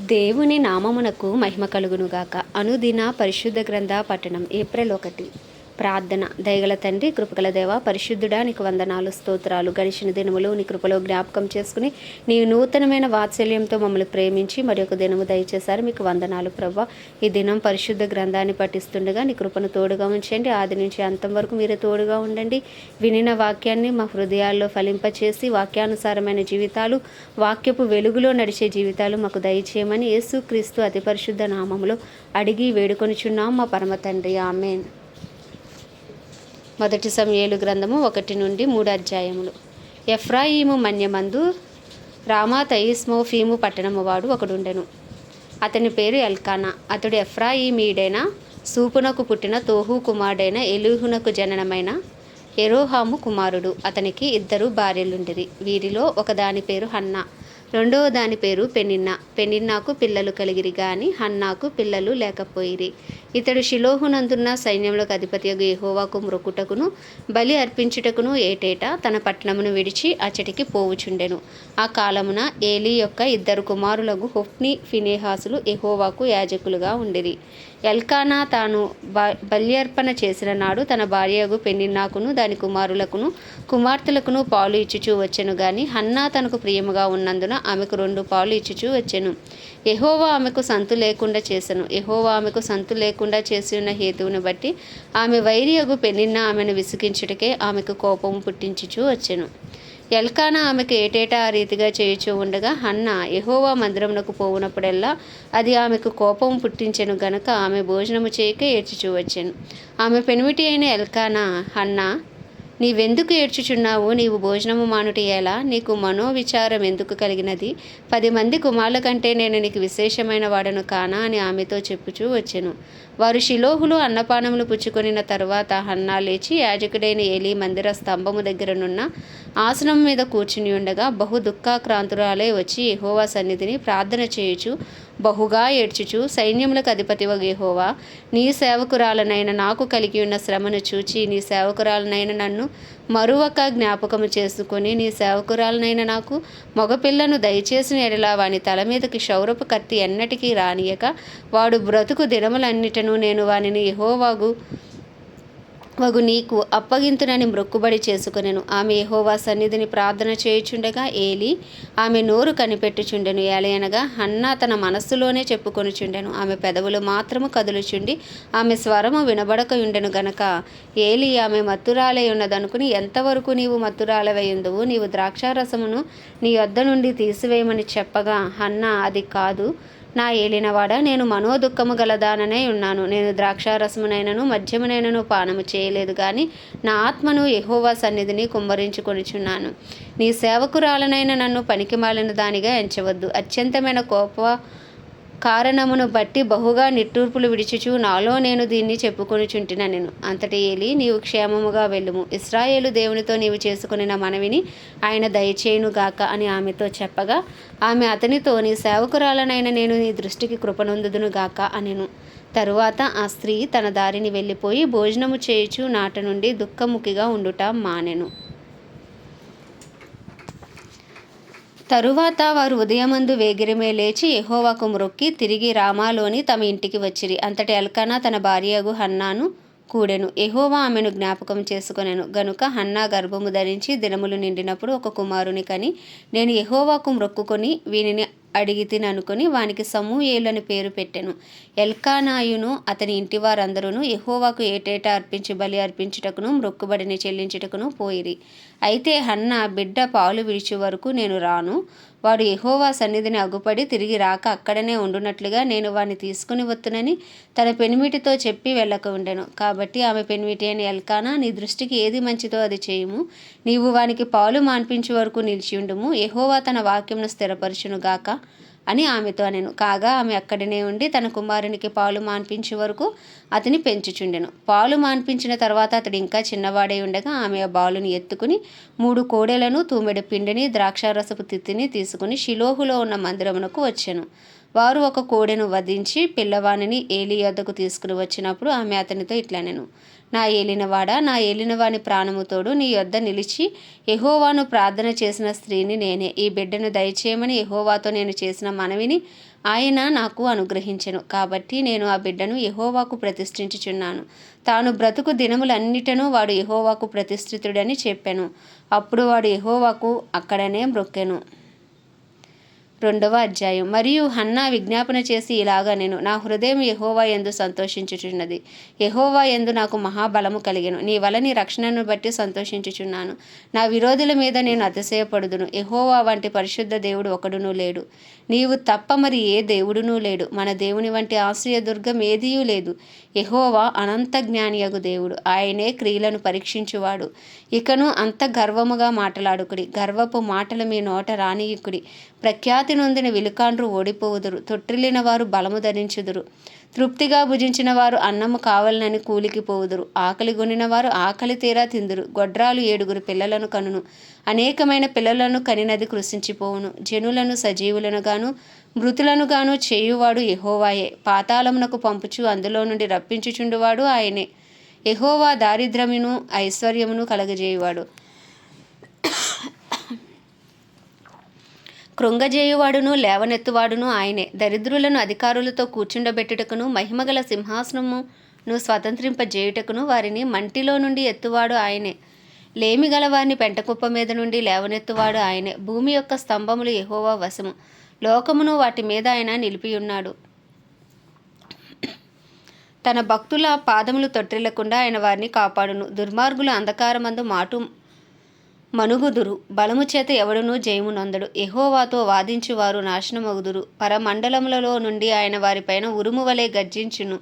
దేవుని నామమునకు మహిమ కలుగునుగాక. అనుదిన పరిశుద్ధ గ్రంథ పట్టణం ఏప్రిల్ ఒకటి. ప్రార్థన. దయగల తండ్రి కృపగల దేవ పరిశుద్ధుడా నీకు వందనాలు స్తోత్రాలు. గడిచిన దినములు నీ కృపలో జ్ఞాపకం చేసుకుని నీ నూతనమైన వాత్సల్యంతో మమ్మల్ని ప్రేమించి మరి ఒక దినము దయచేశారు. మీకు వందనాలు ప్రభ ఈ దినం పరిశుద్ధ గ్రంథాన్ని పఠిస్తుండగా నీ కృపను తోడుగా ఉంచండి. ఆది నుంచి అంతం వరకు మీరే తోడుగా ఉండండి. వినిన వాక్యాన్ని మా హృదయాల్లో ఫలింపచేసి వాక్యానుసారమైన జీవితాలు వాక్యపు వెలుగులో నడిచే జీవితాలు మాకు దయచేయమని యేసుక్రీస్తు అతి పరిశుద్ధ నామములో అడిగి వేడుకొనిచున్నాం మా పరమ తండ్రి. ఆమెన్. మొదటి సమయలు గ్రంథము ఒకటి నుండి మూడు అధ్యాయములు. ఎఫ్రాయిము మన్యమందు రామా తయిస్మోఫీము పట్టణము వాడు ఒకడుండెను. అతని పేరు ఎల్కానా. అతడు ఎఫ్రాయిమీడైన సూపునకు పుట్టిన తోహు కుమారుడైన ఎలుహునకు జననమైన ఎరోహాము కుమారుడు. అతనికి ఇద్దరు భార్యలుండేది వీరిలో ఒకదాని పేరు హన్నా. రెండవ దాని పేరు పెనిన్నా. పెనిన్నాకు పిల్లలు కలిగిరి గాని హన్నాకు పిల్లలు లేకపోయిరి. ఇతడు శిలోహునందున్న సైన్యములకు అధిపతి యహోవాకు మ్రొక్కుటకును బలి అర్పించుటకును ఏటేటా తన పట్టణమును విడిచి అచ్చటికి పోవుచుండెను. ఆ కాలమున ఏలీ యొక్క ఇద్దరు కుమారులకు హొఫ్ని ఫినేహాసులు ఎహోవాకు యాజకులుగా ఉండేది ఎల్కానా తాను బ బల్యర్పణ చేసిన నాడు తన భార్యకు పెన్నిన్నాకును దాని కుమారులకును కుమార్తెలకును పాలు ఇచ్చుచూ వచ్చెను గాని హన్నా తనకు ప్రియముగా ఉన్నందున ఆమెకు రెండు పాలు ఇచ్చుచూ వచ్చెను. ఎహోవా ఆమెకు సంతు లేకుండా చేశాను ఎహోవా ఆమెకు సంతు లేకుండా చేసి ఉన్న హేతువును బట్టి ఆమె వైరియగు పెనిన్న ఆమెను విసిగించుటకే ఆమెకు కోపం పుట్టించుచూ వచ్చెను. ఎల్కానా ఆమెకు ఏటేటా ఆ రీతిగా చేయుచూ ఉండగా హన్న ఎహోవా మందిరమునకు పోవునప్పుడల్లా అది ఆమెకు కోపం పుట్టించెను గనక ఆమె భోజనము చేయక ఏడ్చుచూ వచ్చాను. ఆమె పెనిమిటి అయిన ఎల్కానా హన్న నీవెందుకు ఏడ్చుచున్నావు? నీవు భోజనము మానుటి ఎలా నీకు మనోవిచారం ఎందుకు కలిగినది? పది మంది కుమారుల కంటే నేను నీకు విశేషమైన వాడను కానా అని ఆమెతో చెప్పుచూ వచ్చెను. వారు శిలోహులు అన్నపానములు పుచ్చుకొనిన తరువాత హన్నా లేచి యాజకుడైన ఏలి మందిర స్తంభము దగ్గరనున్న ఆసనం మీద కూర్చుని ఉండగా బహు దుఃఖాక్రాంతురాలే వచ్చి యహోవా సన్నిధిని ప్రార్థన చేయుచు బహుగా ఏడ్చుచు సైన్యములకు అధిపతి వగేహోవా నీ సేవకురాలనైన నాకు కలిగి ఉన్న శ్రమను చూచి నీ సేవకురాలనైన నన్ను మరువక జ్ఞాపకము చేసుకుని నీ సేవకురాలనైన నాకు మగపిల్లను దయచేసిన ఎడలా వాని తల మీదకి క్షౌరపు కత్తి ఎన్నటికీ రానియక వాడు బ్రతుకు దినములన్నిటను నేను వానిని యహోవాగు వగు నీకు అప్పగింతునని మ్రొక్కుబడి చేసుకునేను. ఆమె యహోవా సన్నిధిని ప్రార్థన చేయుచుండగా ఏలి ఆమె నోరు కనిపెట్టుచుండెను. ఏలయనగా హన్నా తన మనస్సులోనే చెప్పుకొనుచుండెను. ఆమె పెదవులు మాత్రము కదులుచుండి ఆమె స్వరము వినబడకయుండెను గనక. ఏలి ఆమె మత్తురాలై ఉన్నదనుకుని ఎంతవరకు నీవు మత్తురాలవై ఉందువు నీవు ద్రాక్షారసమును నీ వద్ద నుండి తీసివేయమని చెప్పగా హన్నా అది కాదు. నా ఏలినవాడ నేను మనోదుఖము గలదాననే ఉన్నాను. నేను ద్రాక్షారసమునైనను మద్యమునైనను పానము చేయలేదు కానీ నా ఆత్మను ఎహోవా సన్నిధిని కుమ్మరించుకొనిచున్నాను. నీ సేవకురాలనైన నన్ను పనికిమాలిన దానిగా ఎంచవద్దు. అత్యంతమైన కోప కారణమును బట్టి బహుగా నిట్టూర్పులు విడిచుచు నాలో నేను దీన్ని చెప్పుకొనిచుంటిన నేను. అంతటి ఏలి నీవు క్షేమముగా వెళ్ళుము. ఇస్రాయేలు దేవునితో నీవు చేసుకుని మనవిని ఆయన దయచేయునుగాక అని ఆమెతో చెప్పగా ఆమె అతనితో నీ సేవకురాలనైన నేను నీ దృష్టికి కృపనొందుదునుగాక అనెను. తరువాత ఆ స్త్రీ తన దారిని వెళ్ళిపోయి భోజనము చేయుచు నాట నుండి దుఃఖముఖిగా ఉండుట మానెను. తరువాత వారు ఉదయమందు వేగిరమే లేచి ఎహోవాకు మ్రొక్కి తిరిగి రామాలోని తమ ఇంటికి వచ్చిరి. అంతటి ఎల్కానా తన భార్యగు హన్నాను కూడెను. ఎహోవా ఆమెను జ్ఞాపకం చేసుకొనెను. గనుక హన్నా గర్భము ధరించి దినములు నిండినప్పుడు ఒక కుమారుని కని నేను ఎహోవాకు మ్రొక్కుకొని వీనిని అడిగి తిననుకొని వానికి సమూయేలని పేరు పెట్టెను. ఎల్కానాయును అతని ఇంటి వారందరూ ఎహోవాకు ఏటేటా అర్పించి బలి అర్పించుటకును మ్రొక్కుబడిని చెల్లించుటకును పోయిరి. అయితే హన్న బిడ్డ పాలు విడిచే వరకు నేను రాను. వాడు ఎహోవా సన్నిధిని అగుపడి తిరిగి రాక అక్కడనే ఉండునట్లుగా నేను వాడిని తీసుకుని వత్తునని తన పెనిమిటితో చెప్పి వెళ్ళక ఉండెను. కాబట్టి ఆమె పెనిమిటి అని ఎల్కానా నీ దృష్టికి ఏది మంచిదో అది చేయము. నీవు వానికి పాలు మాన్పించే వరకు నిలిచి ఉండుము. ఎహోవా తన వాక్యంను స్థిరపరచునుగాక. అని ఆమెతో అనెను. కాగా ఆమె అక్కడనే ఉండి తన కుమారునికి పాలు మాన్పించే వరకు అతని పెంచుచుండెను. పాలు మాన్పించిన తర్వాత అతడు ఇంకా చిన్నవాడై ఉండగా ఆమె ఆ బాలుని ఎత్తుకుని మూడు కోడెలను తూమెడు పిండిని ద్రాక్షారసపు తిత్తిని తీసుకుని షిలోహులో ఉన్న మందిరమునకు వచ్చాను. వారు ఒక కోడెను వధించి పిల్లవానిని ఏలి యొద్దకు తీసుకుని వచ్చినప్పుడు ఆమె అతనితో ఇట్లా నేను నా ఏలినవాడా నా ఏలినవాని ప్రాణముతోడు నీ యొద్ద నిలిచి యహోవాను ప్రార్థన చేసిన స్త్రీని నేనే. ఈ బిడ్డను దయచేయమని యహోవాతో నేను చేసిన మనవిని ఆయన నాకు అనుగ్రహించెను. కాబట్టి నేను ఆ బిడ్డను యహోవాకు ప్రతిష్ఠించుచున్నాను. తాను బ్రతుకు దినములన్నిటను వాడు యహోవాకు ప్రతిష్ఠితుడని చెప్పాను. అప్పుడు వాడు యహోవాకు అక్కడనే మ్రొక్కెను రెండవ అధ్యాయం. మరియు హన్నా విజ్ఞాపన చేసి ఇలాగా నేను నా హృదయం యహోవా ఎందు సంతోషించుచున్నది. యహోవా ఎందు నాకు మహాబలము కలిగను. నీ వలని రక్షణను బట్టి సంతోషించుచున్నాను. నా విరోధుల మీద నేను అతిశయపడుదును. యహోవా వంటి పరిశుద్ధ దేవుడు ఒకడునూ లేడు. నీవు తప్ప మరి ఏ దేవుడునూ లేడు. మన దేవుని వంటి ఆశ్రయదుర్గం దుర్గం లేదు. యహోవా అనంత జ్ఞానియగు దేవుడు. ఆయనే క్రియలను పరీక్షించువాడు. ఇకను అంత గర్వముగా మాటలాడుకుడి. గర్వపు మాటలు మీ నోట రానియుకుడి ప్రఖ్యాతి నొందిన విలుకాండ్రు ఓడిపోవుదురు. తొట్టిల్లిన వారు బలము ధరించుదురు. తృప్తిగా భుజించిన వారు అన్నము కావాలనని కూలికి పోవుదురు. ఆకలి గొనిన వారు ఆకలి తీరా తిందురు. గొడ్రాలు ఏడుగురు పిల్లలను కనును. అనేకమైన పిల్లలను కనినది కృషించిపోవును జనులను సజీవులను గాను మృతులను గాను చేయువాడు ఎహోవాయే పాతాళమునకు పంపుచు అందులో నుండి రప్పించుచుండువాడు ఆయనే. ఎహోవా దారిద్ర్యమును ఐశ్వర్యమును కలగజేయువాడు. కృంగజేయువాడును లేవనెత్తువాడును ఆయనే. దరిద్రులను అధికారులతో కూర్చుండబెట్టుటకును మహిమగల సింహాసనమును స్వతంత్రింపజేయుటకును వారిని మంటిలో నుండి ఎత్తువాడు ఆయనే. లేమి గల పెంటకుప్ప మీద నుండి లేవనెత్తువాడు ఆయనే. భూమి యొక్క స్తంభములు ఎహోవా వశము. లోకమును వాటి మీద ఆయన నిలిపియున్నాడు. తన భక్తుల పాదములు తొట్టిల్లకుండా ఆయన వారిని కాపాడును. దుర్మార్గులు అంధకారమందు మాటు మనుగుదురు. బలము చేత ఎవడునూ జయము నొందడు ఎహోవాతో వాదించువారు నాశనమగుదురు. పరమండలములలో నుండి ఆయన వారిపైన ఉరుము వలె గర్జించును.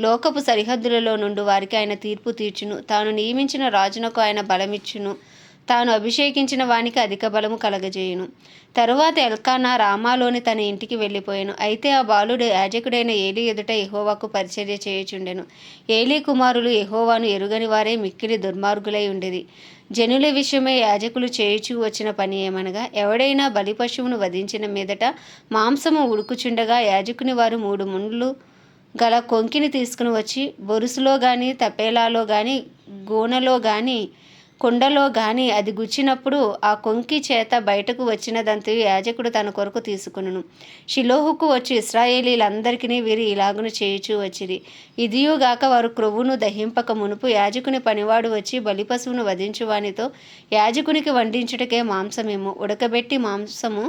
లోకపు సరిహద్దులలో నుండి వారికి ఆయన తీర్పు తీర్చును. తాను నియమించిన రాజునకు ఆయన బలమిచ్చును. తాను అభిషేకించిన వానికి అధిక బలము కలగజేయును. తరువాత ఎల్కానా రామాలోని తన ఇంటికి వెళ్ళిపోయాను. అయితే ఆ బాలుడు యాజకుడైన ఏలి ఎదుట ఎహోవాకు పరిచర్య చేయుచుండెను. ఏలీ కుమారులు ఎహోవాను ఎరుగని వారే మిక్కిలి దుర్మార్గులై ఉండేది. జనుల విషయమై యాజకులు చేయుచు వచ్చిన పని ఏమనగా ఎవడైనా బలి పశువును వధించిన మీదట మాంసము ఉడుకుచుండగా యాజకుని వారు మూడు ముండ్లు గల కొంకిని తీసుకుని వచ్చి బొరుసులో కానీ తపేలాలో కానీ గోనలో కానీ కుండలో గాని అది గుచ్చినప్పుడు ఆ కొంకి చేత బయటకు వచ్చినదంతయు యాజకుడు తన కొరకు తీసుకును షిలోహుకు వచ్చి ఇస్రాయేలీలందరికీ వీరి ఇలాగును చేయుచూ వచ్చిరి. ఇదియుగాక వారు క్రొవ్వును దహింపక మునుపు యాజకుని పనివాడు వచ్చి బలిపశువును వధించువానితో యాజకునికి వండించుటకే మాంసమేమో ఉడకబెట్టి మాంసము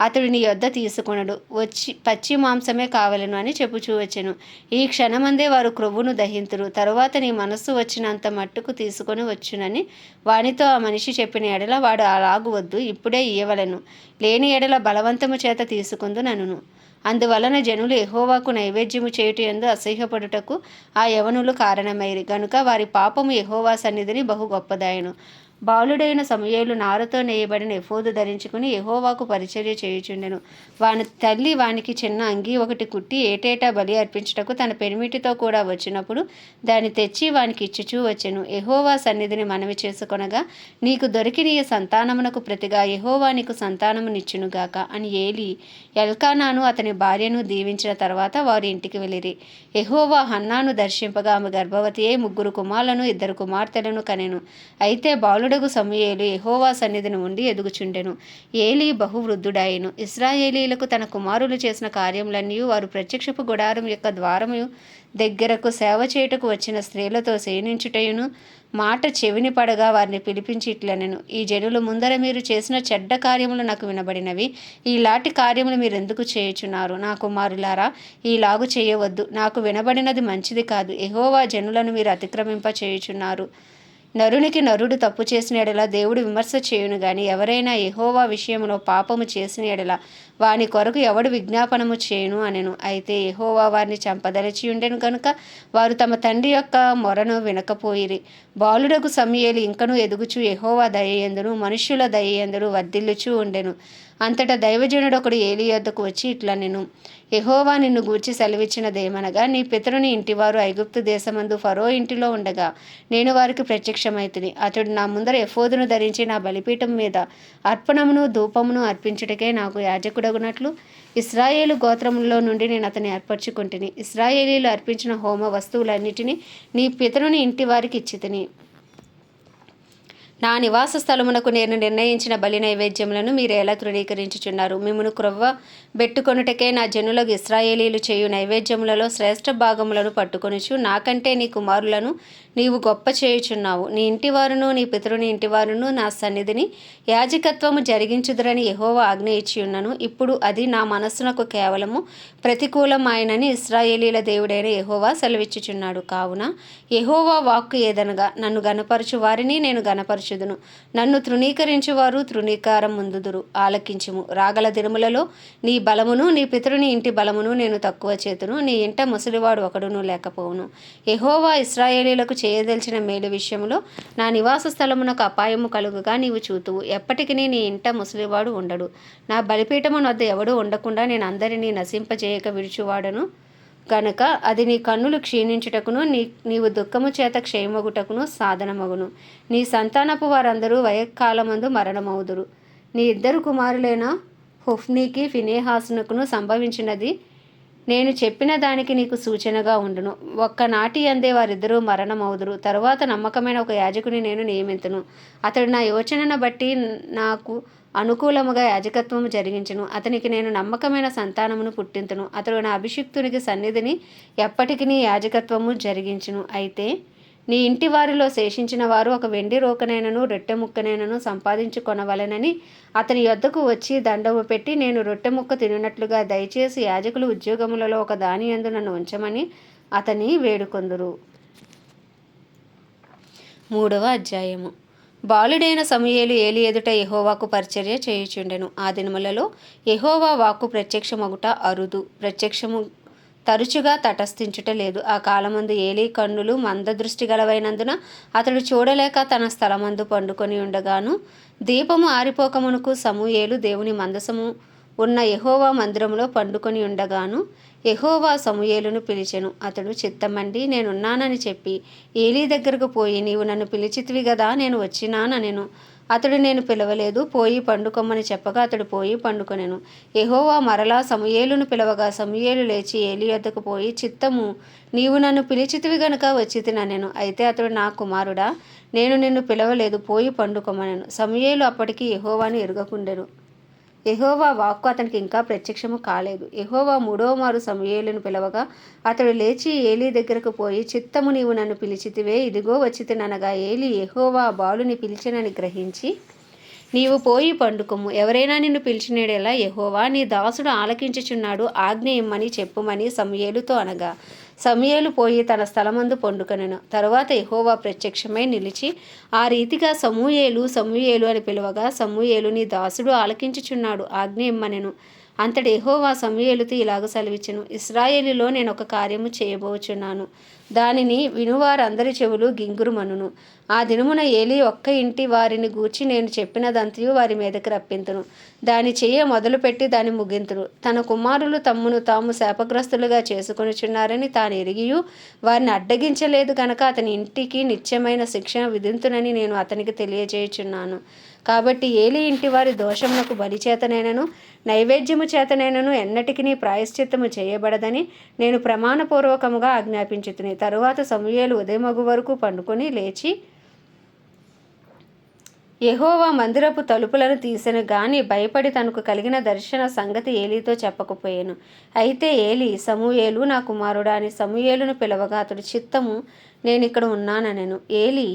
అతడు నీ యొద్ద తీసుకొనడు. వచ్చి పచ్చి మాంసమే కావలను అని చెప్పుచూ వచ్చెను. ఈ క్షణమందే వారు క్రొవ్వును దహింతురు. తరువాత నీ మనస్సు వచ్చినంత మట్టుకు తీసుకొని వచ్చునని వానితో ఆ మనిషి చెప్పిన ఎడల వాడు అలాగు వద్దు ఇప్పుడే ఇయ్యవలను. లేని ఎడల బలవంతము చేత తీసుకుందు నన్ను. అందువలన జనులు ఎహోవాకు నైవేద్యము చేయుట ఎందు అసహ్యపడుటకు ఆ యవనులు కారణమైరి. గనుక వారి పాపము ఎహోవా సన్నిధిని బహు గొప్పదాయను. బాలుడైన సమయేలు నారతో నేయబడిన ఎఫోదు ధరించుకుని ఎహోవాకు పరిచర్య చేయుచుండెను. వాని తల్లి వానికి చిన్న అంగీ ఒకటి కుట్టి ఏటేటా బలి అర్పించుటకు తన పెనిమిటితో కూడా వచ్చినప్పుడు దాన్ని తెచ్చి వానికి ఇచ్చుచూ వచ్చెను. ఎహోవా సన్నిధిని మనవి చేసుకొనగా నీకు దొరికిన ఈ సంతానమునకు ప్రతిగా ఎహోవా నీకు సంతానమునిచ్చునుగాక అని ఏలి ఎల్కానాను అతని భార్యను దీవించిన తర్వాత వారు ఇంటికి వెళ్ళిరి. ఎహోవా హన్నాను దర్శింపగా ఆమె గర్భవతి అయి ముగ్గురు కుమారులను ఇద్దరు కుమార్తెలను కనెను. అయితే బాలుడగు సమయేలు ఎహోవా సన్నిధిని ఉండి ఎదుగుచుండెను. ఏలి బహువృద్ధుడాయెను. ఇస్రాయేలీలకు తన కుమారులు చేసిన కార్యములన్నీ వారు ప్రత్యక్షపు గుడారం యొక్క ద్వారము దగ్గరకు సేవ చేయుటకు వచ్చిన స్త్రీలతో సేనించుటయును. మాట చెవిని పడగా వారిని పిలిపించి ఇట్లనెను ఈ జనుల ముందర మీరు చేసిన చెడ్డ కార్యములు నాకు వినబడినవి. ఈలాంటి కార్యములు మీరు ఎందుకు చేయుచున్నారు? నా కుమారులారా ఈలాగు చేయవద్దు. నాకు వినబడినది మంచిది కాదు. ఎహోవా జనులను మీరు అతిక్రమింప చేయుచున్నారు నరునికి నరుడు తప్పు చేసిన ఎడలా దేవుడు విమర్శ చేయును గాని ఎవరైనా ఎహోవా విషయంలో పాపము చేసిన ఎడలా వాని కొరకు ఎవడు విజ్ఞాపనము చేయును అనెను. అయితే ఎహోవా వారిని చంపదలచి ఉండెను కనుక వారు తమ తండ్రి యొక్క మొరను వినకపోయిరి. బాలుడకు సమయలు ఇంకను ఎదుగుచు ఎహోవా దయయందును మనుష్యుల దయయందును వర్ధిల్లుచూ ఉండెను. అంతటా దైవజనుడు ఒకడు ఏలి యొద్దకు వచ్చి ఇట్లా నేను యహోవా నిన్ను గూర్చి సెలవిచ్చినదేమనగా నీ పితరుని ఇంటివారు ఐగుప్తు దేశమందు ఫరో ఇంటిలో ఉండగా నేను వారికి ప్రత్యక్షమైతిని అతడు నా ముందర ఎఫోదును ధరించి నా బలిపీఠం మీద అర్పణమును ధూపమును అర్పించుటకే నాకు యాజకుడగునట్లు. ఇస్రాయేలు గోత్రములో నుండి నేను అతని ఏర్పరచుకుంటుని. ఇస్రాయేలీలు అర్పించిన హోమ వస్తువులన్నిటినీ నీ పితరుని ఇంటి వారికి ఇచ్చితిని. నా నివాస స్థలమునకు నేను నిర్ణయించిన బలి నైవేద్యములను మీరు ఎలా తృణీకరించుచున్నారు? మిమ్మను క్రొవ్వ బెట్టుకొనుటకే నా జనులకు ఇస్రాయేలీలు చేయు నైవేద్యములలో శ్రేష్ఠ భాగములను పట్టుకొనుచు నాకంటే నీ కుమారులను నీవు గొప్ప చేయుచున్నావు. నీ ఇంటివారును నీ పితరుని ఇంటివారును నా సన్నిధిని యాజకత్వము జరిగించుదురని యహోవ ఆజ్ఞ ఇచ్చి ఉన్నాను. ఇప్పుడు అది నా మనస్సునకు కేవలము ప్రతికూలం ఆయనని ఇస్రాయేలీల దేవుడైన యహోవా సెలవిచ్చుచున్నాడు. కావున యహోవా వాక్కు ఏదనగా నన్ను గనపరచు వారిని నేను గనపరచుదును నన్ను తృణీకరించు వారు తృణీకారం ముందుదురు. ఆలకించుము. రాగల దినములలో నీ బలమును నీ పితరుని ఇంటి బలమును నేను తక్కువ చేతును. నీ ఇంట ముసలివాడు ఒకడును లేకపోవును. యహోవా ఇస్రాయేలీలకు చేయదలిచిన మేలు విషయంలో నా నివాస స్థలమునకు అపాయము కలుగుగా నీవు చూతువు. ఎప్పటికీ నీ ఇంట ముసలివాడు ఉండడు. నా బలిపీఠమున వద్ద ఎవడూ ఉండకుండా నేను అందరినీ నశింపజేయక విడుచువాడను. కనుక అది నీ కన్నులు క్షీణించుటకును నీ నీవు దుఃఖము చేత క్షయమగుటకును సాధనమగును. నీ సంతానపు వారందరూ వయకాలమందు మరణమవుదురు. నీ ఇద్దరు కుమారులైన హుఫ్నీకి ఫినేహాసునకును సంభవించినది నేను చెప్పిన దానికి నీకు సూచనగా ఉండును. ఒక్కనాటి అందే వారిద్దరూ మరణమవుదురు. తరువాత నమ్మకమైన ఒక యాజకుని నేను నియమింతును. అతడు నా యోచనను బట్టి నాకు అనుకూలముగా యాజకత్వము జరిగించును. అతనికి నేను నమ్మకమైన సంతానమును పుట్టింతును. అతడు నా అభిషిక్తునికి సన్నిధిని ఎప్పటికీ యాజకత్వము జరిగించును. అయితే నీ ఇంటి వారిలో శేషించిన వారు ఒక వెండి రోకనైనను రొట్టె ముక్కనైనను సంపాదించుకొనవలెనని అతని యొద్దకు వచ్చి దండము పెట్టి నేను రొట్టె ముక్క తినట్లుగా దయచేసి యాజకులు ఉద్యోగములలో ఒక దాని యందు నన్ను ఉంచమని అతని వేడుకొందురు. మూడవ అధ్యాయము. బాలుడైన సమయేలు ఏలి ఎదుట ఎహోవాకు పరిచర్య చేయుచుండెను. ఆ దినములలో ఎహోవా వాక్కు ప్రత్యక్షమగుట అరుదు. ప్రత్యక్షము తరచుగా తటస్థించుట లేదు. ఆ కాలమందు ఏలీ కన్నులు మందదృష్టి గలవైనందున అతడు చూడలేక తన స్థలమందు పండుకొని ఉండగాను దీపము ఆరిపోకమునకు సమూయేలు దేవుని మందసము ఉన్న యహోవా మందిరంలో పండుకొని ఉండగాను యహోవా సమూయేలును పిలిచెను. అతడు చిత్తమండి నేనున్నానని చెప్పి ఏలీ దగ్గరకు పోయి నీవు నన్ను పిలిచితివి గదా నేను వచ్చినానెను అతడు నేను పిలవలేదు పోయి పండుకోమని చెప్పగా అతడు పోయి పండుకొనెను. ఎహోవా మరలా సమయేలును పిలవగా సమయేలు లేచి ఏలి వద్దకు పోయి చిత్తము నీవు నన్ను పిలిచితివి గనుక వచ్చి తిననెను అయితే అతడు నా కుమారుడా నేను నిన్ను పిలవలేదు పోయి పండుకోమనెను సమయేలు అప్పటికి ఎహోవాను ఎరుగకుండెను. ఎహోవా వాక్కు అతనికి ఇంకా ప్రత్యక్షము కాలేదు. ఎహోవా మూడవ మారు పిలవగా అతడు లేచి ఏలీ దగ్గరకు పోయి చిత్తము నీవు నన్ను పిలిచితివే ఇదిగో వచ్చితిననగా ఏలి ఎహోవా బాలుని పిలిచినని గ్రహించి నీవు పోయి పండుకొమ్ము. ఎవరైనా నిన్ను పిలిచినడేలా ఎహోవా నీ దాసుడు ఆలకించుచున్నాడు ఆజ్ఞ ఇమ్మని చెప్పుమని సమయేలుతో అనగా సమయలు పోయి తన స్థలమందు పండుకొనెను. తరువాత ఎహోవా ప్రత్యక్షమై నిలిచి ఆ రీతిగా సమూయేలు సమూయేలు అని పిలువగా సమూయేలు నీ దాసుడు ఆలకించుచున్నాడు ఆజ్ఞ ఇమ్మనెను. అంతటి ఎహోవా సమూయేలుతో ఇలాగ సెలవిచ్చెను ఇస్రాయేలీలో నేను ఒక కార్యము చేయబోచున్నాను. దానిని వినువారందరి చెవులు గింగురుమనును. ఆ దినమున ఏలి ఒక్క ఇంటి వారిని గూర్చి నేను చెప్పినదంతయు వారి మీదకి రప్పింతును. దాని చెయ్య మొదలుపెట్టి దాని ముగింతును. తన కుమారులు తమ్మును తాము శాపగ్రస్తులుగా చేసుకొనుచున్నారని తాను ఎరిగియు వారిని అడ్డగించలేదు కనుక అతని ఇంటికి నిత్యమైన శిక్షణ విధింతునని నేను అతనికి తెలియజేయుచున్నాను. కాబట్టి ఏలి ఇంటి వారి దోషమునకు బలిచేతనైనను నైవేద్యము చేతనైనను ఎన్నటికి ప్రాయశ్చిత్తము చేయబడదని నేను ప్రమాణపూర్వకముగా ఆజ్ఞాపించుతుని. తరువాత సమూయేలు ఉదయమగు వరకు పండుకొని లేచి యహోవా మందిరపు తలుపులను తీసిన గాని భయపడి తనకు కలిగిన దర్శన సంగతి ఏలీతో చెప్పకపోయాను. అయితే ఏలి సమూయేలు నా కుమారుడా అని సమూయేలును పిలవగా అతడు చిత్తము నేను ఇక్కడ ఉన్నాననెను. ఏలి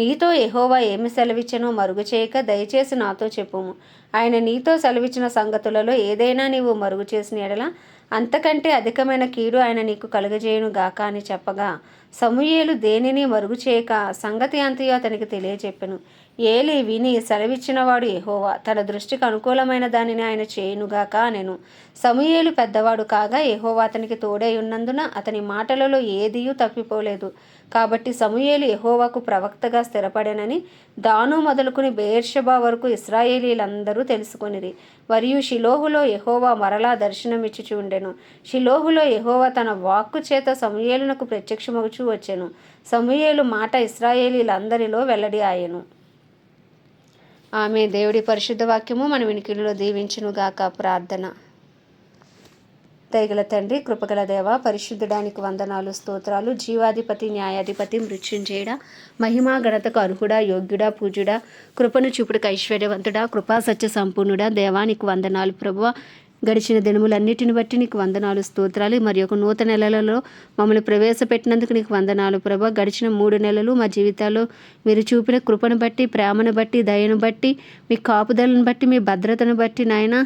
నీతో ఎహోవా ఏమి సెలవిచ్చనో మరుగు చేయక దయచేసి నాతో చెప్పుము. ఆయన నీతో సెలవిచ్చిన సంగతులలో ఏదైనా నీవు మరుగు చేసిన ఎడల అంతకంటే అధికమైన కీడు ఆయన నీకు కలుగజేయును గాక అని చెప్పగా సమూయేలు దేనిని మరుగు చేయక సంగతి అంతయో అతనికి తెలియచెప్పెను ఏలి విని సెలవిచ్చినవాడు ఎహోవా తన దృష్టికి అనుకూలమైన దానిని ఆయన చేయునుగాక అనెను. సమూయేలు పెద్దవాడు కాగా ఎహోవా అతనికి తోడై ఉన్నందున అతని మాటలలో ఏదియూ తప్పిపోలేదు. కాబట్టి సమూయేలు ఎహోవాకు ప్రవక్తగా స్థిరపడెనని దాను మొదలుకుని బేర్షబా వరకు ఇస్రాయేలీలందరూ తెలుసుకొనిరి. మరియు షిలోహులో ఎహోవా మరలా దర్శనమిచ్చుచు ఉండెను. షిలోహులో ఎహోవా తన వాక్కు చేత సమూయేలునకు ప్రత్యక్షమగుచూ వచ్చెను. సమూయేలు మాట ఇస్రాయేలీలందరిలో వెల్లడి ఆయెను. ఆమె దేవుడి పరిశుద్ధ వాక్యము మన వినికిడిలో దీవించునుగాక. ప్రార్థన. దయగల తండ్రి కృపగల దేవ పరిశుద్ధుడానికి వందనాలు స్తోత్రాలు జీవాధిపతి న్యాయాధిపతి మృత్యుంజయుడ మహిమా గణతకు అర్హుడా యోగ్యుడా పూజుడా కృపను చూపుడుకు ఐశ్వర్యవంతుడా కృపా సత్య సంపూర్ణుడా దేవానికి వందనాలు ప్రభువ. గడిచిన దినములన్నిటిని బట్టి నీకు వందనాలు స్తోత్రాలు. మరి ఒక నూతన నెలలలో మమ్మల్ని ప్రవేశపెట్టినందుకు నీకు వందనాలు ప్రభా గడిచిన మూడు నెలలు మా జీవితాల్లో మీరు చూపిన కృపను బట్టి ప్రేమను బట్టి దయను బట్టి మీ కాపుదలను బట్టి మీ భద్రతను బట్టి నాయన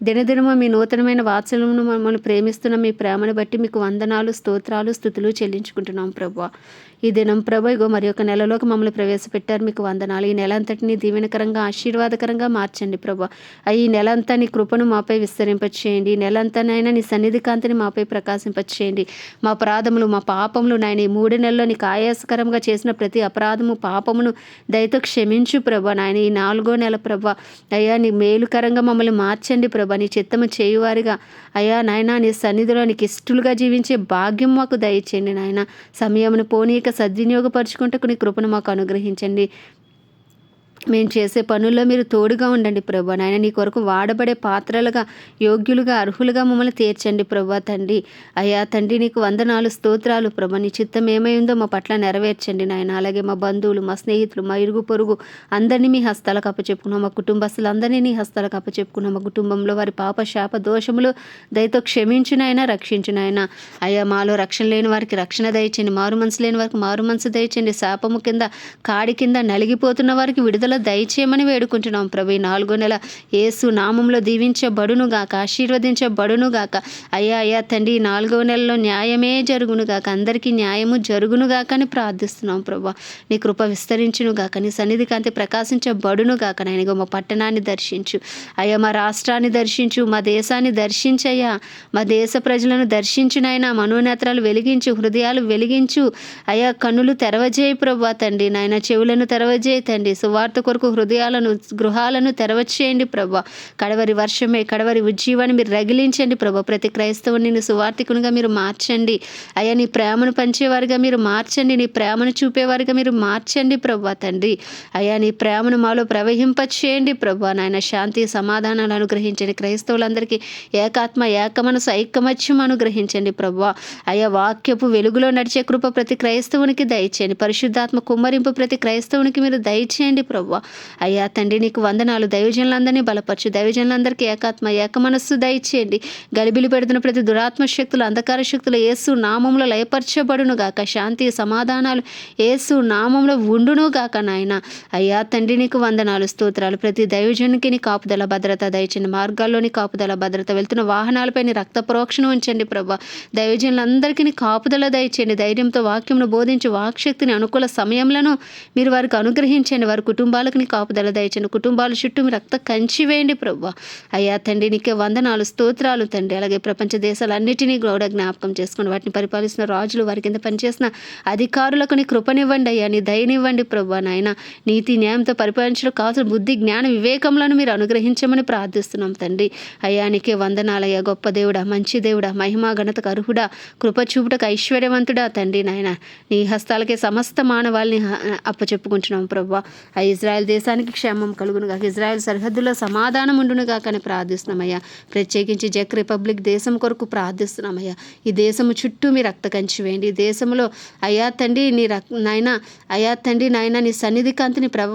దినదినము మీ నూతనమైన వాత్సల్యమును మమ్మల్ని ప్రేమిస్తున్న మీ ప్రేమను బట్టి మీకు వందనాలు స్తోత్రాలు స్థుతులు చెల్లించుకుంటున్నాం ప్రభు. ఈ దినం ప్రభు ఇగో మరి ఒక నెలలోకి మమ్మల్ని ప్రవేశపెట్టారు. మీకు వందనాలు. ఈ నెల అంతటిని దీవెనకరంగా ఆశీర్వాదకరంగా మార్చండి ప్రభు. ఈ నెల అంతా నీ కృపను మాపై విస్తరింపచేయండి. ఈ నెల అంతానైనా నీ సన్నిధి కాంతిని మాపై ప్రకాశింపచేయండి. మా అపరాధములు మా పాపములు నాయన ఈ మూడు నెలల్లో నీకు ఆయాసకరంగా చేసిన ప్రతి అపరాధము పాపమును దయతో క్షమించు ప్రభు నాయన. ఈ నాలుగో నెల ప్రభా అయ్యా నీ మేలుకరంగా మమ్మల్ని మార్చండి ప్రభు. నీ చిత్తము చేయువారిగా. అయ్యా నాయన నీ సన్నిధిలో నీకు ఇష్టలుగా జీవించే భాగ్యం మాకు దయచేయండి నాయన. సమయమును పోనీక సద్వినియోగపరచుకుంటకు నీ కృపను మాకు అనుగ్రహించండి. మేము చేసే పనుల్లో మీరు తోడుగా ఉండండి ప్రభు. నాయన నీ కొరకు వాడబడే పాత్రలుగా యోగ్యులుగా అర్హులుగా మమ్మల్ని తీర్చండి ప్రభు తండ్రి. అయ్యా తండ్రి నీకు వందనాలు స్తోత్రాలు ప్రభు. నీ చిత్తం ఏమైందో మా పట్ల నెరవేర్చండి నాయన. అలాగే మా బంధువులు మా స్నేహితులు మా ఇరుగు పొరుగు అందరినీ మీ హస్తాలకు అప్పచెప్పుకున్నాం మా కుటుంబస్తులందరినీ నీ హస్తాలకు అప్పచెప్పుకున్నాం మా కుటుంబంలో వారి పాప శాప దోషములు దయతో క్షమించినైనా రక్షించునైనా అయ్యా మాలో రక్షణ లేని వారికి రక్షణ దయచండి మారు మనసు లేని వారికి మారు మనసు దయచండి శాపము కింద కాడి కింద నలిగిపోతున్న వారికి విడుదల దయచేయమని వేడుకుంటున్నాం ప్రభు. ఈ నాలుగో నెల ఏసు నామంలో దీవించబడునుగాక ఆశీర్వదించబడునుగాక. గాక అయ్యా అయ్యా తండ్రి ఈ నాలుగో నెలలో న్యాయమే జరుగునుగాక అందరికీ న్యాయము జరుగునుగాక అని ప్రార్థిస్తున్నాం ప్రభా. నీ కృప విస్తరించునుగాక నీ సన్నిధి కాంతి ప్రకాశించబడునుగాక గాక నాయనగో మా పట్టణాన్ని దర్శించు. అయ్యా మా రాష్ట్రాన్ని దర్శించు మా దేశాన్ని దర్శించయ్యా మా దేశ ప్రజలను దర్శించు నాయన మనోనేత్రాలు వెలిగించు హృదయాలు వెలిగించు. అయ్యా కన్నులు తెరవజేయి ప్రభా తండ్రి నాయన చెవులను తెరవజేయి తండ్రి సువార్త కొరకు హృదయాలను గృహాలను తెరవచేయండి ప్రభా. కడవరి వర్షమే కడవరి ఉజ్జీవాన్ని మీరు రగిలించండి ప్రభా. ప్రతి క్రైస్తవుని సువార్థికునిగా మీరు మార్చండి. అయ్యా నీ ప్రేమను పంచేవారిగా మీరు మార్చండి. నీ ప్రేమను చూపేవారిగా మీరు మార్చండి ప్రభా తండ్రి. అయ్యా నీ ప్రేమను మాలో ప్రవహింపచేయండి ప్రభా. నాయన శాంతి సమాధానాలు అనుగ్రహించండి. క్రైస్తవులందరికీ ఏకాత్మ ఏకమనసు ఐకమత్యం అనుగ్రహించండి ప్రభా. అయ్యా వాక్యపు వెలుగులో నడిచే కృప ప్రతి క్రైస్తవునికి దయచేయండి. పరిశుద్ధాత్మ కుమ్మరింపు ప్రతి క్రైస్తవునికి మీరు దయచేయండి ప్రభు. అయ్యా తండ్రి నీకు వందనాలు. దైవజనులందరినీ బలపరచు. దైవజనులందరికీ ఏకాత్మ ఏకమనస్సు దయచేయండి. గలిబిలి పెడుతున్న ప్రతి దురాత్మ శక్తులు అంధకార శక్తులు ఏసు నామంలో లయపరచబడును గాక. శాంతి సమాధానాలు ఏసు నామంలో ఉండును గాక నాయన. అయ్యా తండ్రి నీకు వందనాలు స్తోత్రాలు. ప్రతి దైవజనునికి నీ కాపుదల భద్రత దయచండి మార్గాల్లోని కాపుదల భద్రత వెళ్తున్న వాహనాలపై నీ రక్త ప్రోక్షణ ఉంచండి ప్రభా. దైవజనులందరికీ నీ కాపుదల దయచేయండి. ధైర్యంతో వాక్యమును బోధించి వాక్శక్తిని అనుకూల సమయంలో మీరు వారికి అనుగ్రహించండి. వారి కుటుంబాలకు నీ కాపుదల దయచండి కుటుంబాల చుట్టూ మీ రక్త కంచి వేయండి ప్రభా అయ్యా తండ్రి నీకే వందనాలు స్తోత్రాలు తండ్రి. అలాగే ప్రపంచ దేశాలన్నిటినీ గౌడ జ్ఞాపకం చేసుకోండి వాటిని పరిపాలిస్తున్న రాజులు వారి కింద పనిచేసిన అధికారులకు నీ కృపనివ్వండి అయ్యా నీ దయనివ్వండి ప్రభా నాయన. నీతి న్యాయంతో పరిపాలించడం కావాల్సిన బుద్ధి జ్ఞాన వివేకములను మీరు అనుగ్రహించమని ప్రార్థిస్తున్నాం తండ్రి. అయ్యా నీకే వందనాలయ్యా గొప్ప దేవుడా మంచి దేవుడా మహిమా ఘనతకు అర్హుడా కృపచూపుటకు ఐశ్వర్యవంతుడా తండ్రి నాయన. నీ హస్తాలకే సమస్త మానవాళిని అప్పచెప్పుకుంటున్నాం ప్రభా ఐజ్రా ఇజ్రాయెల్ దేశానికి క్షేమం కలుగునుగా ఇజ్రాయెల్ సరిహద్దులో సమాధానం ఉండునుగా కానీ అని ప్రార్థిస్తున్నామయ్యా. ప్రత్యేకించి జెక్ రిపబ్లిక్ దేశం కొరకు ప్రార్థిస్తున్నామయ్యా. ఈ దేశము చుట్టూ మీ రక్త కంచి వేయండి. ఈ దేశంలో అయా తండ్రి నీ రక్ నాయన అయా తండ్రి నాయన నీ సన్నిధి కాంతిని ప్రభ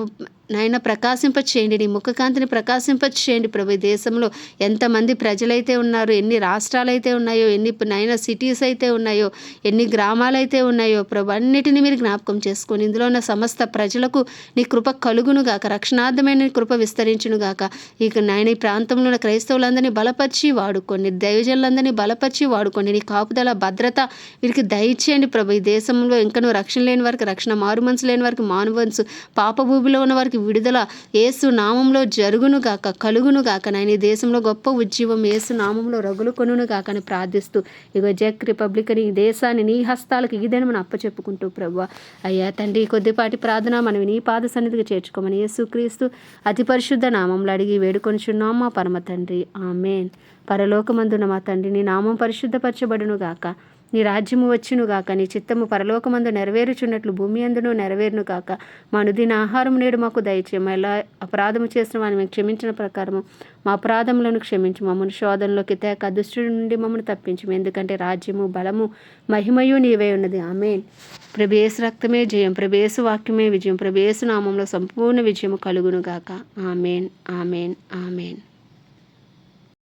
నాయన ప్రకాశింప చేయండి నీ ముఖకాంతిని ప్రకాశింప చేయండి ప్రభు. ఈ దేశంలో ఎంతమంది ప్రజలైతే ఉన్నారు ఎన్ని రాష్ట్రాలైతే ఉన్నాయో ఎన్ని నాయన సిటీస్ అయితే ఉన్నాయో ఎన్ని గ్రామాలైతే ఉన్నాయో ప్రభు అన్నిటిని మీరు జ్ఞాపకం చేసుకొని ఇందులో ఉన్న సమస్త ప్రజలకు నీ కృప కలుగునుగాక రక్షణార్థమైన కృప విస్తరించునుగాక. ఇక నాయన ఈ ప్రాంతంలో ఉన్న క్రైస్తవులందరినీ బలపరిచి వాడుకోండి దైవజనులందరినీ బలపరిచి వాడుకోండి. నీ కాపుదల భద్రత వీరికి దయచేయండి ప్రభు. ఈ దేశంలో ఇంకనూ రక్షణ లేని వారికి రక్షణ మారు మనసు లేని వారికి మారు మనసు పాప భూమిలో ఉన్న వారికి విడుదల. ఏసు నామంలో జరుగును కలుగునుగాక కలుగును నాయన ఈ దేశంలో గొప్ప ఉద్యమం ఏసు నామంలో రగులు కొనును అని ప్రార్థిస్తూ ఇగో జెక్ రిపబ్లిక్ అని ఈ దేశాన్ని నీ హస్తాలకు ఇదేని మనం అప్పచెప్పుకుంటూ ప్రభు అయ్యా తండ్రి కొద్దిపాటి ప్రార్థన మనం నీ పాద సన్నిధికి చేర్చుకోమని యేసుక్రీస్తు అతి పరిశుద్ధ నామంలో అడిగి వేడుకొనిచున్నాం మా పరమ తండ్రి. ఆమెన్. పరలోకమందున మా తండ్రి నీ నామం పరిశుద్ధపరచబడును గాక. నీ రాజ్యము వచ్చును గాక. నీ చిత్తము పరలోకమందు నెరవేరుచున్నట్లు భూమి అందును నెరవేరును కాక మా అనుదిన ఆహారం నేడు మాకు దయచేయము. ఎలా అపరాధము చేసిన వారిని మేము క్షమించిన ప్రకారము మా అపరాధములను క్షమించు. మమ్మల్ని శోధనలోకి తేక దుష్టుడి నుండి మమ్మల్ని తప్పించము ఎందుకంటే రాజ్యము బలము మహిమయు నీవే ఉన్నది. ఆమెన్. ప్రభేసు రక్తమే జయం. ప్రభేసు వాక్యమే విజయం. ప్రభేసు నామంలో సంపూర్ణ విజయము కలుగును గాక. ఆమెన్. ఆమెన్. ఆమెన్.